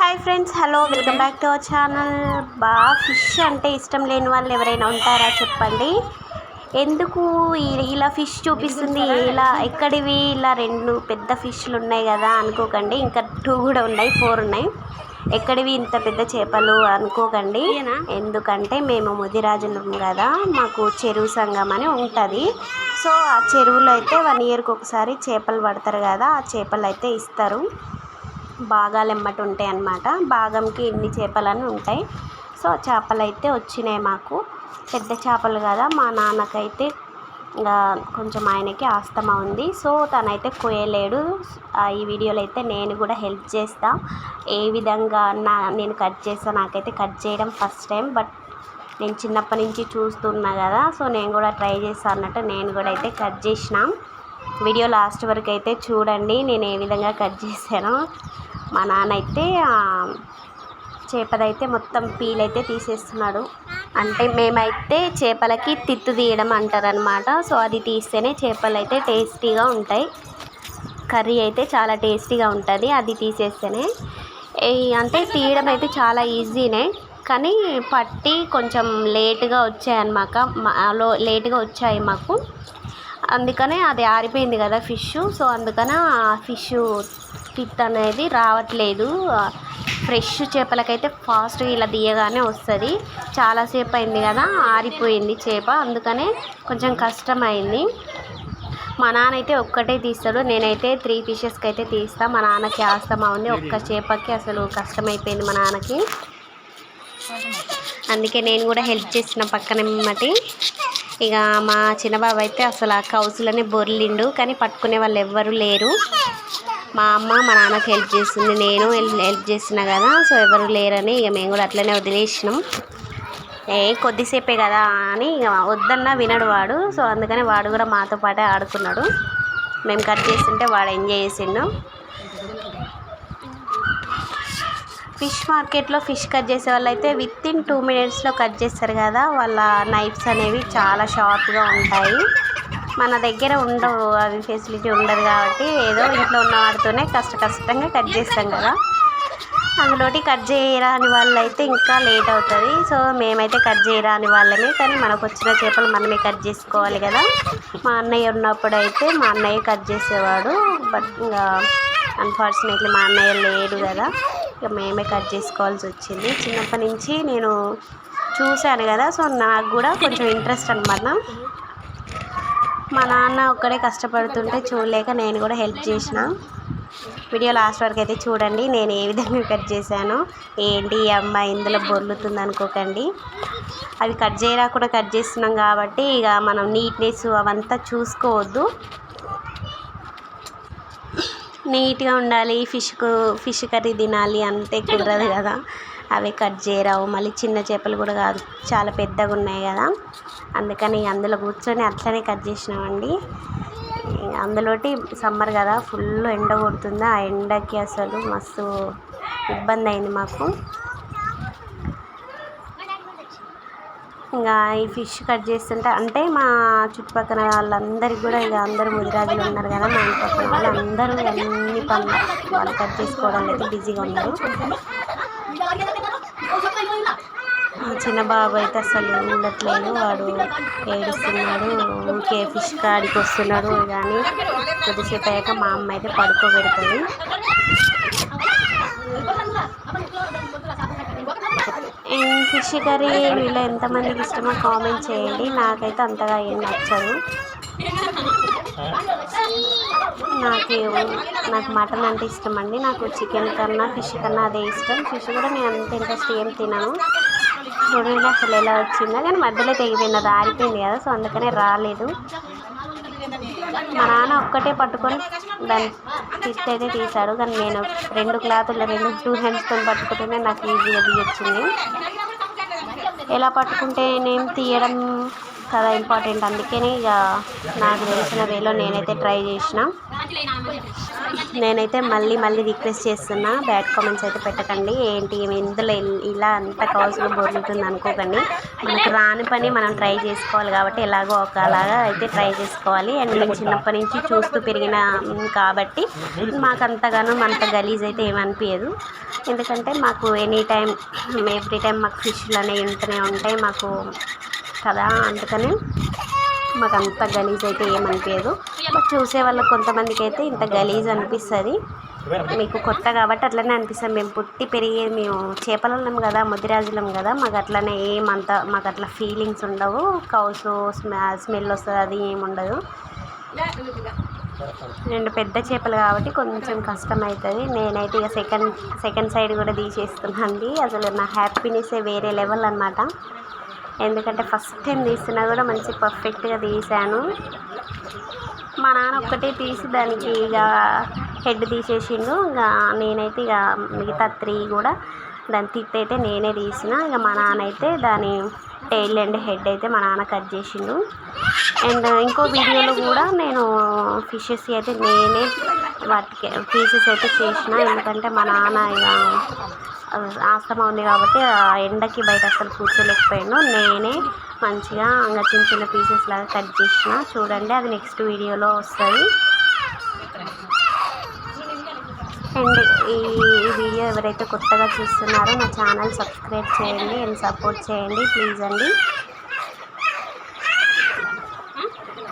Hi friends hello welcome back to our channel. బాగా fish అంటే ఇష్టం లేని వాళ్ళు ఎవరైనా ఉంటారా చెప్పండి. ఎందుకు ఇలా ఫిష్ చూపిస్తుంది? ఇలా ఎక్కడివి? ఇలా రెండు పెద్ద ఫిష్లు ఉన్నాయి కదా అనుకోకండి. ఇంకా టూ కూడా ఉన్నాయి ఫోర్ ఉన్నాయి. ఎక్కడివి? ఇంత పెద్ద చేపలు అనుకోకండి. ఎందుకంటే మేము ముదిరాజులం కదా మాకు చెరువు సంఘం అని ఉంటుంది. సో ఆ చెరువులో అయితే వన్ ఇయర్కి ఒకసారి చేపలు పడతారు కదా ఆ చేపలు అయితే ఇస్తారు. భాగాలు ఎమ్మటి ఉంటాయి అన్నమాట. భాగంకి ఇన్ని చేపలని ఉంటాయి. సో చేపలు అయితే వచ్చినాయి మాకు. పెద్ద చేపలు కదా మా నాన్నకైతే ఇంకా కొంచెం ఆయనకి ఆస్తమా ఉంది. సో తనైతే కోయలేడు ఈ వీడియోలో అయితే నేను కూడా హెల్ప్ చేస్తా. ఏ విధంగా నా నేను కట్ చేస్తా నాకైతే కట్ చేయడం ఫస్ట్ టైం. బట్ నేను చిన్నప్పటి నుంచి చూస్తున్నా కదా సో నేను కూడా ట్రై చేస్తా అన్నట్టు నేను కూడా అయితే కట్ చేసినాం. వీడియో లాస్ట్ వరకు అయితే చూడండి నేను ఏ విధంగా కట్ చేశానో. మా నాన్న అయితే చేపదైతే మొత్తం పీల్ అయితే తీసేస్తున్నాడు. అంటే మేమైతే చేపలకి తిత్తు తీయడం అంటారనమాట సో అది తీస్తేనే చేపలు అయితే టేస్టీగా ఉంటాయి. కర్రీ అయితే చాలా టేస్టీగా ఉంటుంది అది తీసేస్తేనే. అంటే తీయడం అయితే చాలా ఈజీనే కానీ పట్టి కొంచెం లేట్గా వచ్చాయన్నమాట. మాలో లేట్గా వచ్చాయి మాకు. అందుకనే అది ఆరిపోయింది కదా ఫిష్. సో అందుకనే ఆ ఫిష్ పిత్ అనేది రావట్లేదు. ఫ్రెష్ చేపలకైతే ఫాస్ట్గా ఇలా తీయగానే వస్తుంది. చాలాసేపు అయింది కదా ఆరిపోయింది చేప. అందుకనే కొంచెం కష్టమైంది. మా నాన్న అయితే ఒక్కటే తీస్తాడు. నేనైతే త్రీ ఫిషెస్కి అయితే తీస్తా. మా నాన్నకి ఆస్తమా ఉంది. ఒక్క చేపకి అసలు కష్టమైపోయింది మా నాన్నకి. అందుకే నేను కూడా హెల్ప్ చేసిన పక్కన మట్టి. ఇక మా చిన్నబాబు అయితే అసలు ఆ కౌసులనే బొర్లిండు కానీ పట్టుకునే వాళ్ళు ఎవ్వరు లేరు. మా అమ్మ మా నాన్నకి హెల్ప్ చేస్తుంది నేను హెల్ప్ హెల్ప్ చేస్తున్నా కదా సో ఎవరు లేరని ఇక మేము కూడా అట్లనే వదిలేసినాం. ఏ కొద్దిసేపే కదా అని ఇక వద్దన్నా వినడు వాడు. సో అందుకని వాడు కూడా మాతో పాటే ఆడుకున్నాడు. మేము కట్ చేస్తుంటే వాడు ఎంజాయ్ చేసిండు. ఫిష్ మార్కెట్లో ఫిష్ కట్ చేసే వాళ్ళు అయితే విత్ ఇన్ టూ మినిట్స్లో కట్ చేస్తారు కదా. వాళ్ళ నైఫ్స్ అనేవి చాలా షార్ప్గా ఉంటాయి. మన దగ్గర ఉండవు అవి ఫెసిలిటీ ఉండదు కాబట్టి ఏదో ఇంట్లో ఉన్న వాటితోనే కష్ట కష్టంగా కట్ చేస్తాం కదా. అందులోటి కట్ చేయరాని వాళ్ళు అయితే ఇంకా లేట్ అవుతుంది. సో మేమైతే కట్ చేయరాని వాళ్ళమే కానీ మనకు వచ్చిన చేపలు మనమే కట్ చేసుకోవాలి కదా. మా అన్నయ్య ఉన్నప్పుడు అయితే మా అన్నయ్య కట్ చేసేవాడు బట్ ఇంకా అన్ఫార్చునేట్లీ మా అన్నయ్య లేడు కదా. ఇక మేమే కట్ చేసుకోవాల్సి వచ్చింది. చిన్నప్పటి నుంచి నేను చూశాను కదా సో నాకు కూడా కొంచెం ఇంట్రెస్ట్ అనమాట మా నాన్న ఒక్కడే కష్టపడుతుంటే చూడలేక నేను కూడా హెల్ప్ చేసిన. వీడియో లాస్ట్ వరకు అయితే చూడండి నేను ఏ విధంగా కట్ చేశాను ఏంటి ఈ అమ్మాయి ఇందులో బొర్లుతుంది అనుకోకండి. అవి కట్ చేయరా కూడా కట్ చేస్తున్నాం కాబట్టి ఇక మనం నీట్నెస్ అవంతా చూసుకోవద్దు. నీట్గా ఉండాలి ఫిష్కు ఫిష్ కర్రీ తినాలి అంతే కుదరదు కదా. అవి కట్ చేయరావు. మళ్ళీ చిన్న చేపలు కూడా కాదు చాలా పెద్దగా ఉన్నాయి కదా. అందుకని అందులో కూర్చొని అట్లనే కట్ చేసినామండి. అందులోటి సమ్మర్ కదా ఫుల్ ఎండ కొడుతుంది. ఆ ఎండకి అసలు మస్తు ఇబ్బంది అయింది మాకు. ఇంకా ఈ ఫిష్ కట్ చేస్తుంటే అంటే మా చుట్టుపక్కల వాళ్ళందరికీ కూడా ఇక అందరూ ముదిరాజులు ఉన్నారు కదా మా ఇంటి పక్కన వాళ్ళు అందరూ అన్ని పనులు వాళ్ళు కట్ చేసుకోవడానికి అయితే బిజీగా ఉన్నారు. మా చిన్న బాబు అయితే అసలు ఉండట్లేదు వాడు ఏడుస్తున్నాడు ఇంకే ఫిష్ కాడికి వస్తున్నాడు కానీ కొద్దిసేపు అయ్యాక మా అమ్మ అయితే పడుకోబెడుతుంది. ఈ ఫిష్ కర్రీ వీళ్ళు ఎంతమందికి ఇష్టమో కామెంట్ చేయండి. నాకైతే అంతగా ఏం నచ్చదు. నాకు నాకు మటన్ అంటే ఇష్టం అండి. నాకు చికెన్ కన్నా ఫిష్ కన్నా అదే ఇష్టం. ఫిష్ కూడా నేను అంత ఇంట్రెస్ట్ ఏం తినను. చూడండి అసలు ఎలా వచ్చిందో. కానీ మధ్యలో తెగిపోయింది అది ఆరిపోయింది కదా. సో అందుకనే రాలేదు. మా నాన్న ఒక్కటే పట్టుకొని దాన్ని ఫిష్ అయితే తీశారు. కానీ నేను రెండు క్లాతులు రెండు టూ హ్యాండ్స్తో పట్టుకుంటేనే నాకు ఈజీగా తీయొచ్చింది. ఎలా పట్టుకుంటే నేను తీయడం చాలా ఇంపార్టెంట్. అందుకని ఇక నాకు తెలిసిన వేలో నేనైతే ట్రై చేసిన. నేనైతే మళ్ళీ మళ్ళీ రిక్వెస్ట్ చేస్తున్నా. బ్యాడ్ కామెంట్స్ అయితే పెట్టకండి. ఏంటి ఇందులో ఇలా అంత కావాల్సిన బోర్లుంటుంది అనుకోకండి. మనకు రాని పని మనం ట్రై చేసుకోవాలి కాబట్టి ఎలాగో ఒకలాగా అయితే ట్రై చేసుకోవాలి. అండ్ మేము చిన్నప్పటి నుంచి చూస్తూ పెరిగిన కాబట్టి మాకు అంతగానో అంత గలీజ్ అయితే ఏమనిపించదు ఎందుకంటే మాకు ఎనీ టైం ఎవ్రీ టైం మాకు ఫిష్లు అనేవి ఉంటూనే ఉంటాయి. మాకు కదా అందుకని మాకు అంత గలీజ్ అయితే ఏమనిపించదు బట్ చూసే వాళ్ళకి కొంతమందికి అయితే ఇంత గలీజ్ అనిపిస్తుంది. మీకు కొత్త కాబట్టి అట్లనే అనిపిస్తుంది. మేము పుట్టి పెరిగి మేము చేపలం కదా ముదిరాజులం కదా మాకు అట్లనే ఏమంత మాకు అట్లా ఫీలింగ్స్ ఉండవు. కౌసు స్మెల్ వస్తుంది అది ఏమి ఉండదు. రెండు పెద్ద చేపలు కాబట్టి కొంచెం కష్టం అవుతుంది నేనైతే ఇక సెకండ్ సెకండ్ సైడ్ కూడా తీసేస్తున్నాను అసలు నా హ్యాపీనెస్ వేరే లెవెల్ అనమాట ఎందుకంటే ఫస్ట్ టైం తీసినా కూడా మంచి పర్ఫెక్ట్గా తీసాను. మా నాన్న ఒక్కటే తీసి దానికి ఇక హెడ్ తీసేసిండు. ఇక నేనైతే ఇక మిగతా త్రీ కూడా దాని తిత్తి అయితే నేనే తీసిన. ఇక మా నాన్న అయితే దాని టైల్ అండ్ హెడ్ అయితే మా నాన్న కట్ చేసిండు. అండ్ ఇంకో వీడియోలో కూడా నేను ఫిషెస్ అయితే నేనే వాటికి పీసెస్ అయితే చేసిన. ఎందుకంటే మా నాన్న ఇక ఆస్తమా ఉంది కాబట్టి ఆ ఎండకి బయట అసలు కూర్చోలేకపోయాను నేనే మంచిగా ఇంకా చిన్న చిన్న పీసెస్ లాగా కట్ చేసిన. చూడండి అది నెక్స్ట్ వీడియోలో వస్తుంది. అండ్. ఈ వీడియో ఎవరైతే కొత్తగా చూస్తున్నారో నా ఛానల్ సబ్స్క్రైబ్ చేయండి అండ్ సపోర్ట్ చేయండి. ప్లీజ్ అండి.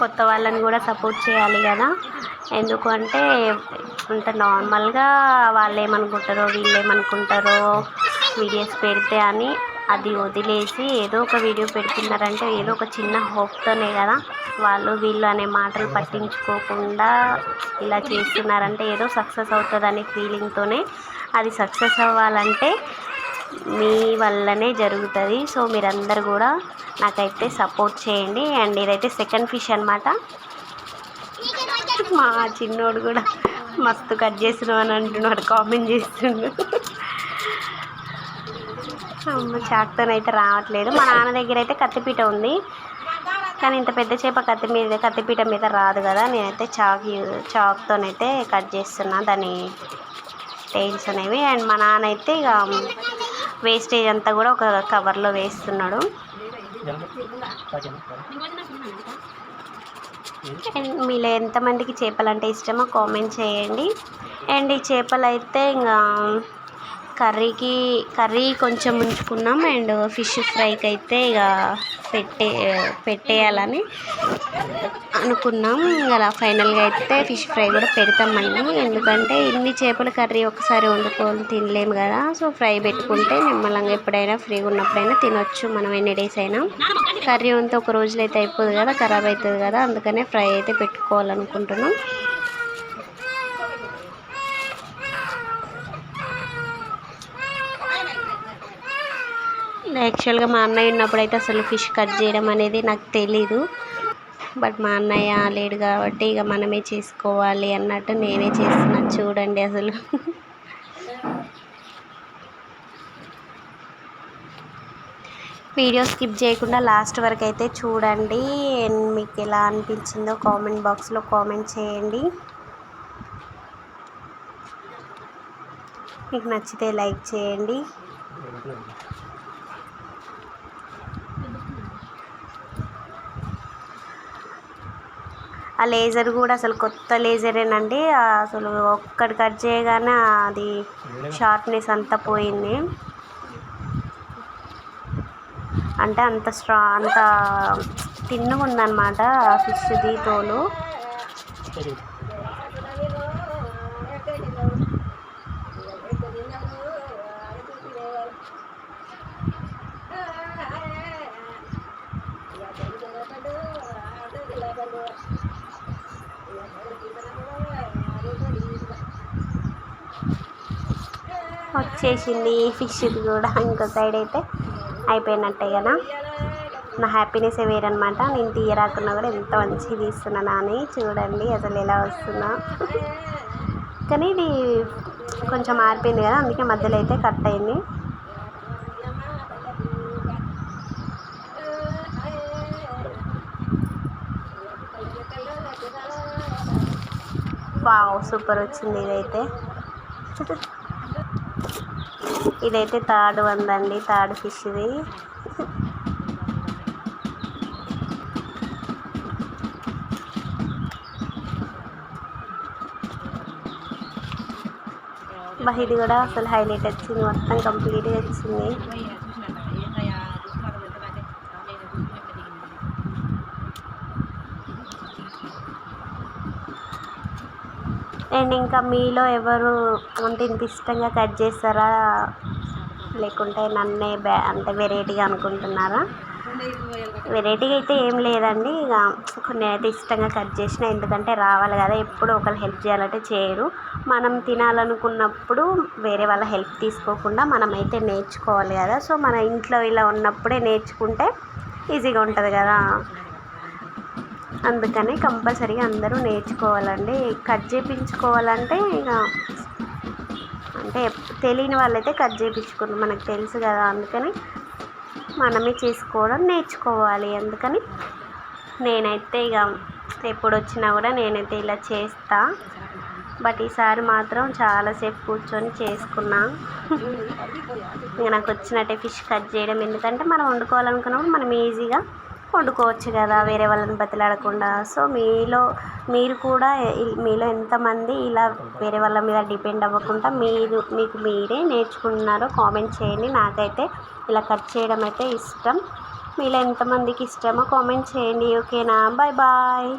కొత్త వాళ్ళని కూడా సపోర్ట్ చేయాలి కదా. ఎందుకంటే అంటే నార్మల్గా వాళ్ళు ఏమనుకుంటారో వీళ్ళు ఏమనుకుంటారో వీడియోస్ పెడితే అని అది వదిలేసి ఏదో ఒక వీడియో పెడుతున్నారంటే ఏదో ఒక చిన్న హోప్తోనే కదా. వాళ్ళు వీళ్ళు అనే మాటలు పట్టించుకోకుండా ఇలా చేస్తున్నారంటే ఏదో సక్సెస్ అవుతుందనే ఫీలింగ్తోనే అది సక్సెస్ అవ్వాలంటే మీ వల్లనే జరుగుతుంది. సో మీరందరూ కూడా నాకైతే సపోర్ట్ చేయండి. అండ్ ఇదైతే సెకండ్ ఫిష్ అనమాట మా చిన్నోడు కూడా మస్తు కట్ చేస్తున్నావు అని అంటున్నాడు కామెంట్ చేస్తుండు. అమ్మ చాక్తోనైతే రావట్లేదు. మా నాన్న దగ్గర అయితే కత్తిపీట ఉంది. కానీ ఇంత పెద్ద చేప కత్తి మీద కత్తిపీట మీద రాదు కదా. నేనైతే చాక్ చాక్తోనైతే కట్ చేస్తున్నా. దాని టైల్స్ అనేవి. అండ్ మా నాన్న అయితే ఇక వేస్టేజ్ అంతా కూడా ఒక కవర్లో వేస్తున్నాడు. అండ్ మీలో ఎంతమందికి చేపలు అంటే ఇష్టమో కామెంట్ చేయండి. అండ్ ఈ చేపలు అయితే ఇంకా కర్రీకి కర్రీ కొంచెం ఉంచుకున్నాం అండ్ ఫిష్ ఫ్రైకి అయితే ఇక పెట్టే పెట్టేయాలని అనుకున్నాం. అలా ఫైనల్గా అయితే ఫిష్ ఫ్రై కూడా పెడతామండి ఎందుకంటే ఇన్ని చేపల కర్రీ ఒకసారి వండుకొని తినలేము కదా. సో ఫ్రై పెట్టుకుంటే నిమ్మలంగా ఎప్పుడైనా ఫ్రీగా ఉన్నప్పుడైనా తినొచ్చు. మనం ఎన్ని డేస్ అయినా. కర్రీ అంతా ఒక రోజులైతే అయితే అయిపోదు కదా ఖరాబ్ అవుతుంది కదా. అందుకనే ఫ్రై అయితే పెట్టుకోవాలనుకుంటున్నాం. యాక్చువల్గా మా అన్నయ్య ఉన్నప్పుడు అయితే అసలు ఫిష్ కట్ చేయడం అనేది నాకు తెలీదు. బట్ మా అన్నయ్య లేడు కాబట్టి ఇక మనమే చేసుకోవాలి అన్నట్టు నేనే చేస్తున్నా. చూడండి అసలు. వీడియో స్కిప్ చేయకుండా లాస్ట్ వరకు అయితే చూడండి. మీకు ఎలా అనిపించిందో కామెంట్ బాక్స్లో కామెంట్ చేయండి. మీకు నచ్చితే లైక్ చేయండి. ఆ లేజర్ కూడా అసలు కొత్త లేజరేనండి. అసలు ఒక్కటి కట్ చేయగానే అది షార్ప్నెస్ అంతా పోయింది. అంటే అంత స్ట్రా అంత తిన్నుగా ఉందన్నమాట ఫిష్ది తోలు. వచ్చేసింది. ఫిష్ది కూడా ఇంకో సైడ్ అయితే అయిపోయినట్టే కదా. నా హ్యాపీనెస్ వేరనమాట నేను తీయరాకున్నా కూడా ఎంత మంచిగా తీస్తున్నానా అని చూడండి అసలు ఎలా వస్తుందో. కానీ ఇది కొంచెం ఆరిపోయింది కదా అందుకే మధ్యలో అయితే కట్ అయింది. వావ్ సూపర్ వచ్చింది ఇదైతే. ఇదైతే థర్డ్ ఉందండి థర్డ్ ఫిష్ ఇది. బా ఇది కూడా అసలు హైలైట్ వచ్చింది మొత్తం కంప్లీట్గా వచ్చింది. అండ్ ఇంకా మీలో ఎవరు అంటే ఇంత ఇష్టంగా కట్ చేస్తారా? లేకుంటే నన్నే బ్యా అంటే వెరైటీగా అనుకుంటున్నారా? వెరైటీగా అయితే ఏం లేదండి. ఇక కొన్ని అయితే ఇష్టంగా కట్ చేసిన ఎందుకంటే రావాలి కదా ఎప్పుడు ఒకరు హెల్ప్ చేయాలంటే చేయరు. మనం తినాలనుకున్నప్పుడు వేరే వాళ్ళ హెల్ప్ తీసుకోకుండా మనమైతే నేర్చుకోవాలి కదా. సో మన ఇంట్లో ఇలా ఉన్నప్పుడే నేర్చుకుంటే ఈజీగా ఉంటుంది కదా. అందుకని కంపల్సరీగా అందరూ నేర్చుకోవాలండి. కట్ చేయించుకోవాలంటే ఇక అంటే తెలియని వాళ్ళైతే కట్ చేయించుకోరు మనకు తెలుసు కదా అందుకని మనమే చేసుకోవడం నేర్చుకోవాలి. అందుకని నేనైతే ఇక ఎప్పుడు వచ్చినా కూడా నేనైతే ఇలా చేస్తా. బట్ ఈసారి మాత్రం చాలాసేపు కూర్చొని చేసుకున్నా. ఇక నాకు వచ్చినట్టే ఫిష్ కట్ చేయడం. ఎందుకంటే మనం వండుకోవాలనుకున్నప్పుడు మనం ఈజీగా వండుకోవచ్చు కదా వేరే వాళ్ళని బతిలాడకుండా. సో మీలో మీరు కూడా మీలో ఎంతమంది ఇలా వేరే వాళ్ళ మీద డిపెండ్ అవ్వకుండా మీరు మీకు మీరే నేర్చుకుంటున్నారో కామెంట్ చేయండి. నాకైతే ఇలా కట్ చేయడం అయితే ఇష్టం. మీలో ఎంతమందికి ఇష్టమో కామెంట్ చేయండి ఓకేనా? Bye bye